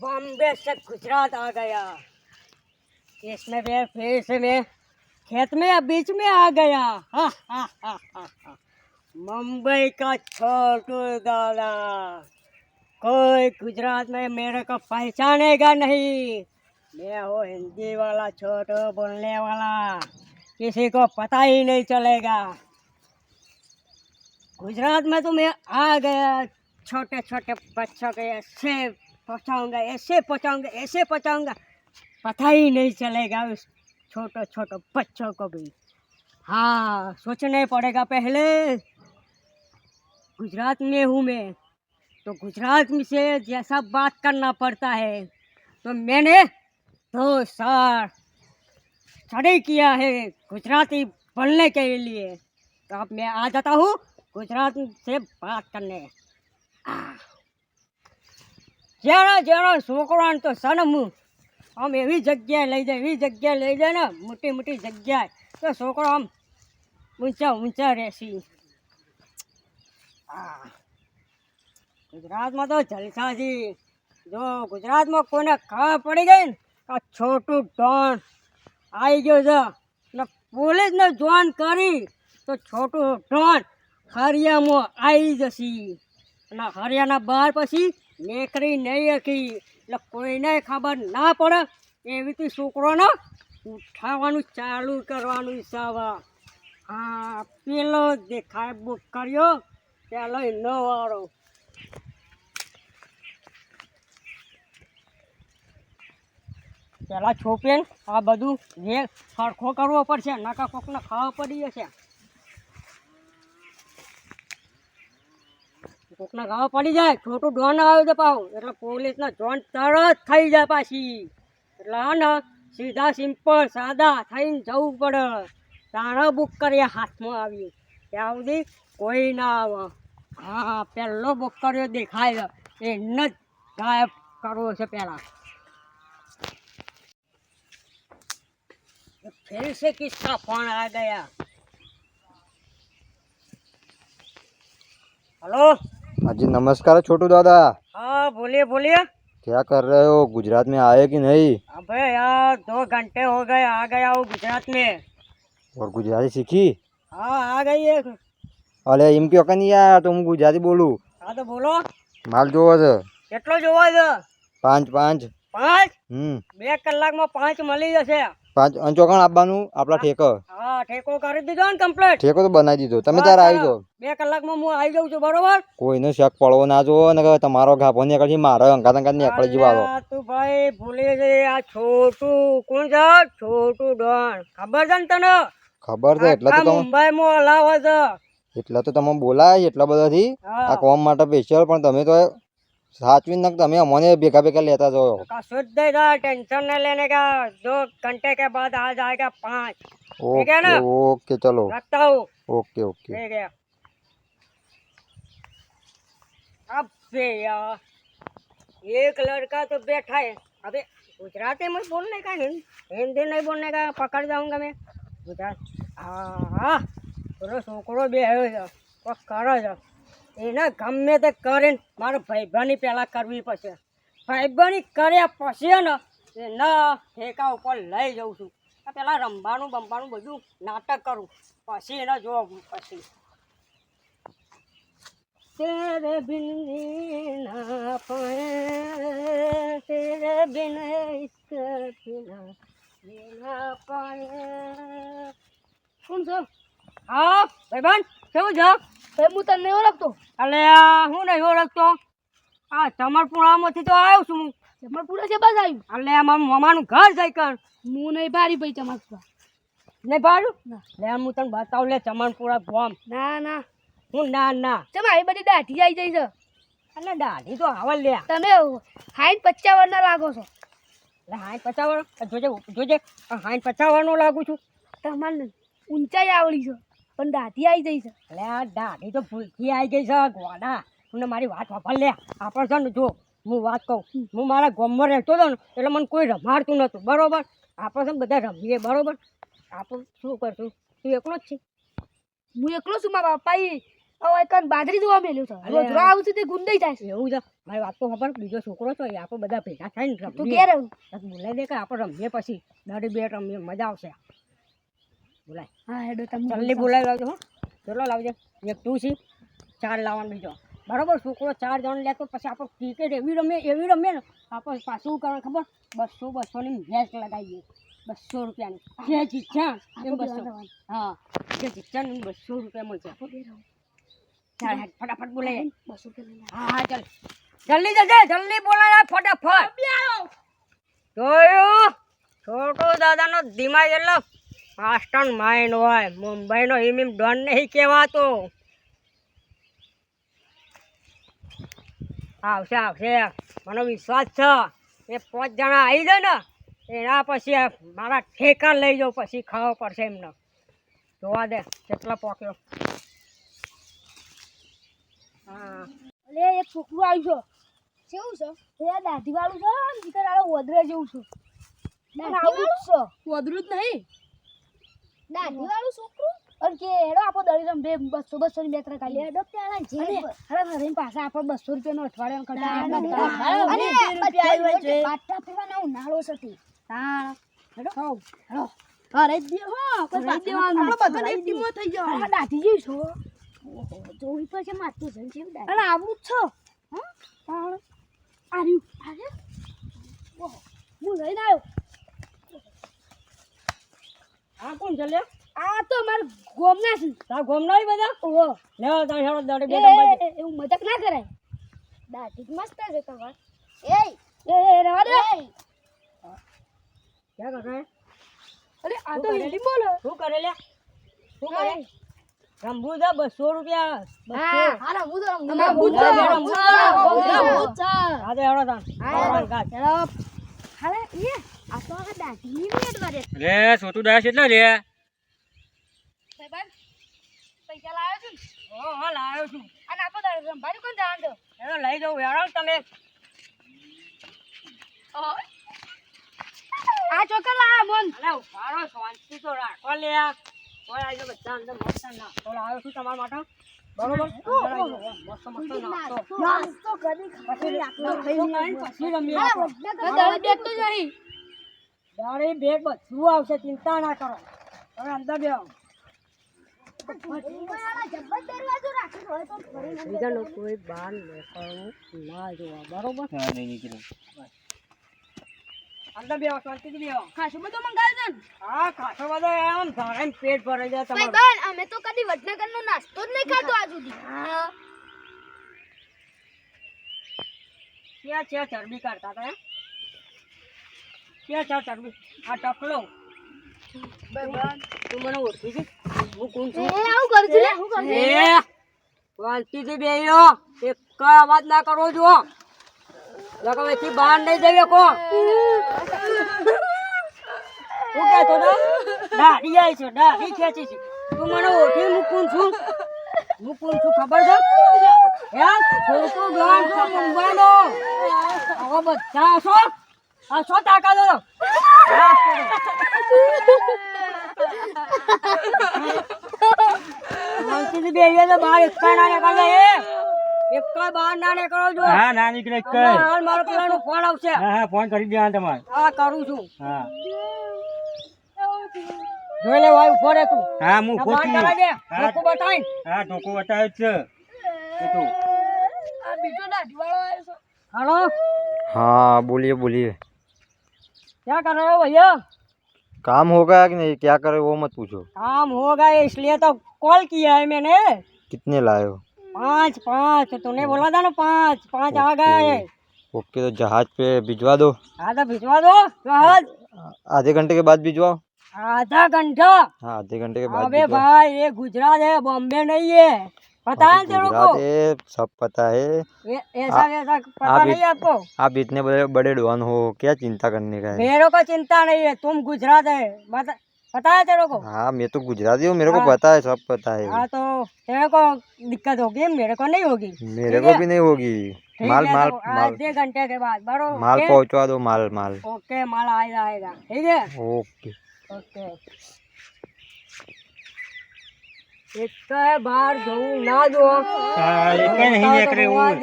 बॉम्बे से गुजरात आ गया। इसमें मैं फिर से मैं खेत में या बीच में आ गया। हा, हा, हा, हा, हा। मुंबई का छोटू दादा कोई गुजरात में मेरे को पहचानेगा नहीं। मैं हूँ हिंदी वाला छोटू बोलने वाला। किसी को पता ही नहीं चलेगा। गुजरात में तो मैं आ गया। छोटे छोटे बच्चों के ऐसे पहुँचाऊँगा, ऐसे पहुँचाऊँगा ऐसे पहुँचाऊँगा। पता ही नहीं चलेगा उस छोटे छोटे बच्चों को भी। हाँ सोचने पड़ेगा पहले। गुजरात में हूँ मैं तो गुजरात में से जैसा बात करना पड़ता है तो मैंने दो साल स्टडी किया है गुजराती बोलने के लिए। तो अब मैं आ जाता हूँ गुजरात से बात करने। આ. જ્યારે જેણો છોકરાને તો સનમું આમ એવી જગ્યાએ લઈ જાય, એવી જગ્યાએ લઈ જાય ને, મોટી મોટી જગ્યાએ, તો છોકરો આમ ઊંચા ઊંચા રહેશે. ગુજરાતમાં તો જલસાજી, જો ગુજરાતમાં કોઈને ખબર પડી ગઈ ને, આ છોટું ડોન આવી ગયો છે, ને પોલીસને જોન કરી, તો છોટું ડોન હરિયામાં આવી જશે. અને હરિયાના બહાર પછી નીકળી નહીં હકી એટલે કોઈને ખબર ના પડે એવી રીતે છોકરોને ઉઠાવવાનું ચાલુ કરવાનું હિસાબ હા, પેલો દેખાય બુક કર્યો, પેલો એનો વાળો. પેલા છોપેન આ બધું જે સરખો કરવો પડશે નકા કોકને ખાવા પડી જશે. કોકના ગાવા પડી જાય, ખોટું ડોન આવે તો પાઉં એટલે પોલીસના જોન તરત થઈ જાય પાછી. એટલે હા ને, સીધા સિમ્પલ, સાદા થઈને જવું પડે. તાણા બુક કર્યા હાથમાં આવ્યું. ત્યાં સુધી કોઈ ના આવે. હા, પહેલો બુક કર્યો દેખાય. એને જ ગાયબ કરવો છે પહેલાં ફેર સે કિસ્સા ફોન આ ગયા. હલો? हाँ जी नमस्कार छोटू दादा हाँ बोलिए बोलिए क्या कर रहे हो गुजरात में आए कि नहीं अबे यार दो घंटे हो गए आ गया हूँ गुजरात में और गुजराती सीखी हाँ आ गई है અલે એમ કયો કે નહીં આયા તો હું ગુજરાતી બોલું હા તો બોલો માલ જોવો છે કેટલો જોવા છે પાંચ પાંચ પાંચ? બે કલાકમાં પાંચ મળી જશે. પાંચ અંચોકણ આપવાનું આપણા ઠેકો. હા ઠેકો કરી દીધો ને કમ્પ્લીટ ઠેકો તો બનાવી દીધો. તમે ત્યારે આવી જાઓ. બે કલાકમાં હું આવી જાઉં છું બરોબર? કોઈને શક પડવો ના જોવો ને તમારો ઘાપો નીકળશે મારો અંગાત અંગાત ને જવાનો. અલ્યા, તું ભાઈ ભૂલી ગઈ આ છોટું કોણ છે? છોટું ડોન ખબર છે ને તને? ખબર છે એટલે તો મુંબઈ મુંબઈમાં હલાવે છે. એટલે તો તમે બોલાય એટલા બધાથી. થી આ કોમ માટે સ્પેશિયલ પણ તમે તો સાચવીને ને તમે અમને ભેગા ભેગા લેતા જાઓ कसूर दे इधर टेंशन नहीं लेने का दो घंटे के बाद आ जाएगा पाँच ठीक है ना? ઓકે ઓકે ચલો रखता हूँ ઓકે ઓકે ठीक है अब से यार एक लड़का तो बैठा है अबे गुजराती में बोलने का नहीं हिंदी नहीं बोलने का पकड़ जाऊंगा मैं गुजरात हाँ हाँ પેલો છોકરો બે આવ્યો છે કોક કરે છે એને ગમે તે કરીને મારે ભાઈબાની પહેલાં કરવી પડશે ભાઈબાની કર્યા પછી ને એના ઠેકા ઉપર લઈ જઉં છું આ પેલા રમવાનું બમવાનું બધું નાટક કરું પછી એને જોવું પછી तेरे बिन जीना पाए तेरे बिन इश्क पीना जीना पाए કોણ છો હા ભાઈબંધ કેવું છે ભાઈ હું તને ઓળખતો? અલે આ હું નહીં ઓળખતો? આ ચમરપુરામાંથી તો આવ્યો છું હું. જમણપુરા છે બસ આવ્યું અલે મારું મામાનું ઘર જાય કર. હું નહીં ભારી ભાઈ ચમકપુરા નહીં ભાડું. લે હું તને બતાવું લે ચમરપુરા ગોમ. ના ના. હું ના ના. ચમ આવી બધી દાઢી આવી જાય છે. અલે દાઢી તો આવે લે. તમે હાઈન પચાવન ના લાગો છો. એટલે હાઈન પચાવવાનો? જોજે જોજે હાઈન પચાવવાનો લાગુ છું. તમારે ઊંચાઈ આવડી છે. પણ દાઢી આવી ગઈ છે. એટલે આ દાઢી તો ભૂલથી આવી ગઈ છે ગોડા. મને મારી વાત વાપર લે. આપણે છે ને જો હું વાત કહું. હું મારા ગામમાં રહેતો હતો ને એટલે મને કોઈ રમાડતું નહોતું. બરોબર? આપણે છે ને બધા રમીએ બરોબર? આપણે શું કરશું? તું એકલો જ છે? હું એકલો છું મારા પપ્પા હવે કાન બાજરી જોવા મેલ્યું છે. રોજ રોજરો આવું છું તે ગુંદાઈ જાય છે. એવું છે? મારી વાત તો ખબર બીજો છોકરો છો એ આપણે બધા ભેગા થઈને ને રમતું ક્યારે બોલાઈ બોલાવી દે કે આપણે રમીએ પછી. દાડી બે રમીએ મજા આવશે. બોલાય. હા હેડો તમે જલ્દી બોલાવી લાવજો હો. કેટલો લાવજો. એક તું છે. ચાર લાવવાનું બીજો. બરાબર? છોકરો ચાર જણ લે તો પછી આપણે ક્રિકેટ એવી રમીએ એવી રમીએ ને. આપણે પાછું કરવાનું ખબર? બસો બસોની મેચ લગાવીએ. બસો રૂપિયાની. જે જીત્યા એમ બસો. હા. જે જીત્યા ને બસો રૂપિયા મળશે. ચાલ ફટાફટ બોલાય. બસો રૂપિયા હા હા ચાલ. જલ્દી જલ્દી જલ્દી બોલાય ફટાફટ. જોયું? છોટો દાદાનો દિમાગ એટલો માસ્ટર માઇન્ડ હોય. મુંબઈનો હિમ હિમ ડોન નહીં કહેવાતો. આવશે આવશે. મને વિશ્વાસ છે. એ પાંચ જણા આવી જાય ને એના પછી મારા ઠેકા લઈ જાઉં પછી ખાવો પડશે એમને. જોવા દે કેટલા પોક્યો. હા. અલે એક છોકરું આવ્યું છે. કેવું છે? એ દાઢી વાળું છે ને ઓદરે જેવું છે. ઓદરું જ નહીં. દાઢી વાળું છોકરું? અને કે હેડો આપો દળી રમ બે બસો બસો ની બે ત્રણ કાઢી. હેડો પેલા જે અરે હરીને પાછા આપો બસો રૂપિયા નો અઠવાડિયા અને પાટા પીવાના ઉનાળો સતી હા. હેડો. હેડો અરે દે હો. કોઈ પાછળ આપણે બધા એક ટીમો થઈ જાવ હા દાઢી જેવી છો જોઈ પછી મારતું જન છે દાઢી? અને આવું જ છો. હા? આર્યું. આરે ઓહો હું લઈને આવ્યો. આ કોણ છે લે? આ તો માર ગોમના છે. તા ગોમના બધા? ઓહો. લે તા હેડો દાડે બે એ, એવું મજાક ના કરાય. દાઢી મસ્ત છે તમાર એ એ એ રવા દે. ક્યાં કરે? અરે આ તો હિન્દી બોલો. શું કરે લે? શું કરે? રંબુ છે બસો રૂપિયા હા છે, ભૂત છે, ભૂત છે. હા તો હેડો તા હા. કાઢ. હાલે એ તો લે સોતું દાસ એટલે લે. પૈસા લાવ્યો છું ઓ હા લાવ્યો છું. અને આપો રંભારી કોણ જાણ દો હેડો લઈ જાઉં હેડો તમે. આ ચોકર લાયા મન અલે ઉભારો શાંતિ તો રાખો લે કોઈ આવી જાઓ બધા અંદર મસ્ત નાસ્તો લાવ્યો છું તમારા માટે. બરોબર. મસ્ત મસ્ત નાસ્તો. નાસ્તો કરી પછી નાસ્તો ખાઈને પછી રમીએ આપણે. દાઢી બેઠ તો નહીં. દાડી બેટ બધું આવશે ચિંતા ના કરો. હવે અંદર બેહો. બીજાનો કોઈ બાર નીકળવું ના જોવા. બરોબર? હા નહીં નીકળ્યું અંદર બેહો શાંતિથી બધું મંગાવ્યું હા ખાસો બધો આમ પેટ ભરાઈ જાય તમારું. અમે તો કદી વડનગરનો નાસ્તો જ નહીં ખાધો આજ સુધી. ક્યાં છે ચરબી કાઢતા હતા એમ? ક્યાં છે? ચરબી આ ટકલો તું મને ઓળખી છે? હું કોણ છું? આવું કરજે હું કરજે એ શાંતિથી બેહ્યો એક અવાજ ના કરવો જો લગાવેથી બહાર નહીં જઈએ કો. શું કહેતો હતો દાઢી આવી છે દાઢી ખેંચી છે. તું મને ઓળખી હું કોણ છું? હું કોણ છું ખબર છે? ખોટું ડોન હવે બધા છો? આ છો ટાકા દો બે બહાર એકકા ના બહાર ના નીકળો જો. હા ના નીકળે મારો પેલાનો ફોન આવશે. હા ફોન કરી દેવાનો તમારે. હા કરું છું. હા. જોઈ લે ભાઈ ઊભો હા હું ઊભો છું. હા. ઢોકો બતાય હા ઢોકો બતાય છે. છે. હાલો. હા બોલીએ બોલીએ. क्या कर रहे हो भैया? काम होगा कि नहीं? क्या करे वो मत पूछो। काम हो होगा इसलिए तो कॉल किया है मैंने। कितने लाए हो? पाँच पाँच तूने बोला था ना पाँच पाँच आ गए। ओके तो जहाज़ पे भिजवा दो। हाँ तो भिजवा दो जहाज़। आधे घंटे के बाद भिजवाओ। आधा घंटा? हाँ आधे घंटे के बाद अबे भाई ये गुजरात है बॉम्बे नहीं है। पता है तेरे को। गुजरात है सब पता है। ऐसा वैसा पता आप नहीं है आपको? आप इतने बड़े बड़े डॉन हो क्या चिंता करने का है? मेरे को चिंता नहीं है तुम गुजरात है। बता पता है तेरे को। हाँ मैं तो गुजराती हूँ मेरे को हाँ। पता है सब पता है। हाँ तो तेरे को दिक्कत होगी मेरे को नहीं होगी। मेरे को भी नहीं होगी। माल माल तो माल। आधे घंटे के बाद बरो माल पहुँचवा दो माल माल। ओके माल आएगा आएगा। ठीक है? ओके। ओके। એક બહાર જવું ના જો હા એકે નહીં નીકળે એવું.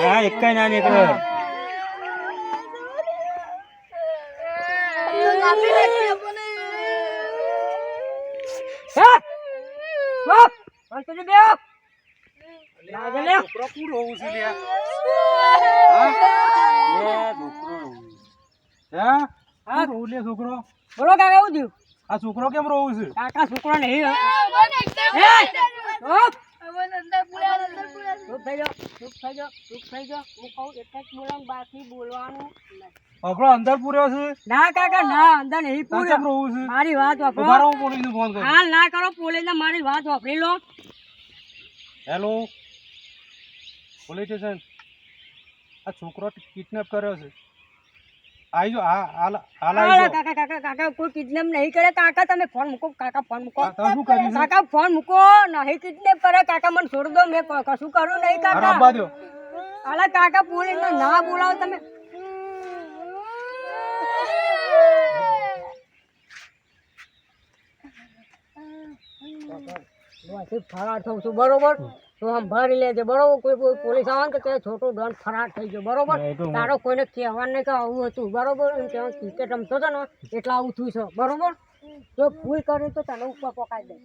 હા એક ના નીકળે. હે? છોકરો પૂરો હોવું છે હા. છોકરો બોલો કાકા આવું થયું? આ છોકરો કેમ રોવું છે? કાકા છોકરો નહીં હે? હે? બાપ, ચૂપ થઈ જાઓ, ચૂપ થઈ જાઓ, ચૂપ થઈ જાઓ. હું કહું એક જ બોલવાનું, બાકી બોલવાનું નહીં. આપણો અંદર પૂર્યો છે? ના કાકા ના અંદર નહીં પૂર્યો. કેમ રોવું છે? મારી વાત વાપરો. હું પોલીસને ફોન કરું? હા ના કરો પોલીસને મારી વાત વાપરી લો. હેલો પોલીસ સ્ટેશન આ છોકરો કિડનેપ કર્યો છે. આવી જો હાલ હાલ હાલો, કાકા કાકા કાકા કોઈ કિડનેપ નહીં કરે. કાકા તમે ફોન મૂકો. કાકા ફોન મૂકો. કાકા ફોન મૂકો. નહીં કિડનેપ કરે. કાકા મને છોડ દો. મેં કશું કરું નહીં કાકા. દો અલા કાકા પોલીસને ના બોલાવો તમે. ફરાર થઉં છું. બરોબર? તો સંભાળી લેજે બરોબર? કોઈ કોઈ પોલીસ આવે ને તો કે છોટો દંડ ફરાર થઈ ગયો બરોબર? એ તો તારો કોઈને કહેવાનું નહીં કે આવું હતું બરોબર? એમ કહેવાનું ક્રિકેટ રમતો હતો ને એટલે આવું થયું છે બરોબર? જો ભૂલ કરી તો તને ઉપર પકાઈ દે.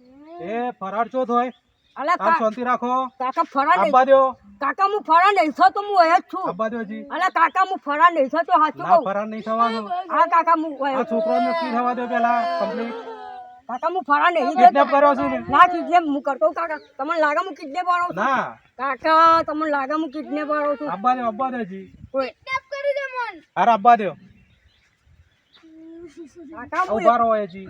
એ ફરાર ચો હોય અલા શાંતિ રાખો. કાકા ફરા નહીં. દો. કાકા હું નહીં અહીંયા જ છું. અલા કાકા હું ફરા નહીં તો સાચું ના ફરાર નહીં થવાનું. હા કાકા હું આ છોકરો નક્કી થવા દો પેલા કમ્પ્લીટ કાકા હું ફરા નહીં કિડનેપ કરો છું ને કિડનેપ હું કરતો કાકા તમને લાગે હું કિડનેપ વાળો છું? ના. કાકા તમને લાગે હું કિડનેપ વાળો છું? આપવા દો આપવા દો જી મન. અરે અબ્બા દે કાકા હું ઊભા રહો જી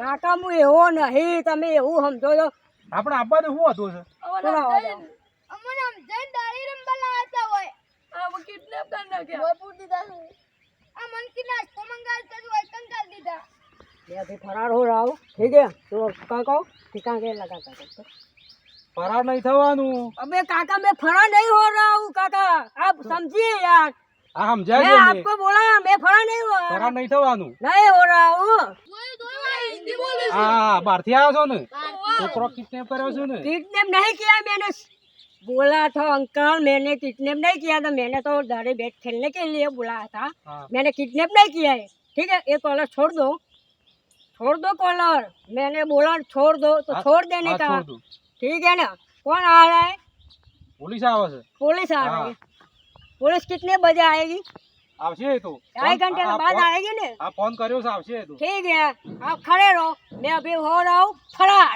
કાકા હું એવો નહીં તમે એવું સમજો છો. આપણે અબ્બા દે શું હતું છે બોલો હવે. બેથી ફરાર हो रहा हूँ ठीक है तो काका ठिकाना के लगा काका ફરાર નહીં થવાનું अबे काका मैं फरा नहीं हो रहा हूँ काका आप समझिए यार આ मैं સમજાય છે आपको बोला मैं फरा नहीं हुआ ફરાર નહીં થવાનું नहीं हो रहा हूँ હા બહારથી આવ્યો છો ને છોકરો કિડનેપ કર્યો છે ને किडनैप नहीं किया मैंने बोला था अंकल मैंने किडनैप नहीं किया था मैंने तो दाढ़ी बैट खेलने के लिए बुलाया था હા मैंने किडनैप नहीं किया है ठीक है ये कॉलर छोड़ दो छोड़ दो कॉलर मैंने बोला छोड़ दो तो હા, छोड़ देने હા, का છોડ દો. ठीक है ना कौन आ रहा है પોલીસ આવે છે पुलिस आ हाँ। रही है पुलिस कितने बजे आएगी આવશે એ તો ढाई घंटे આ- के આ बाद ફોન- आएगी ना આ ફોન કર્યો છે આવશે એ તો ठीक है आप खड़े रहो मैं अभी हो रहा हूँ फरार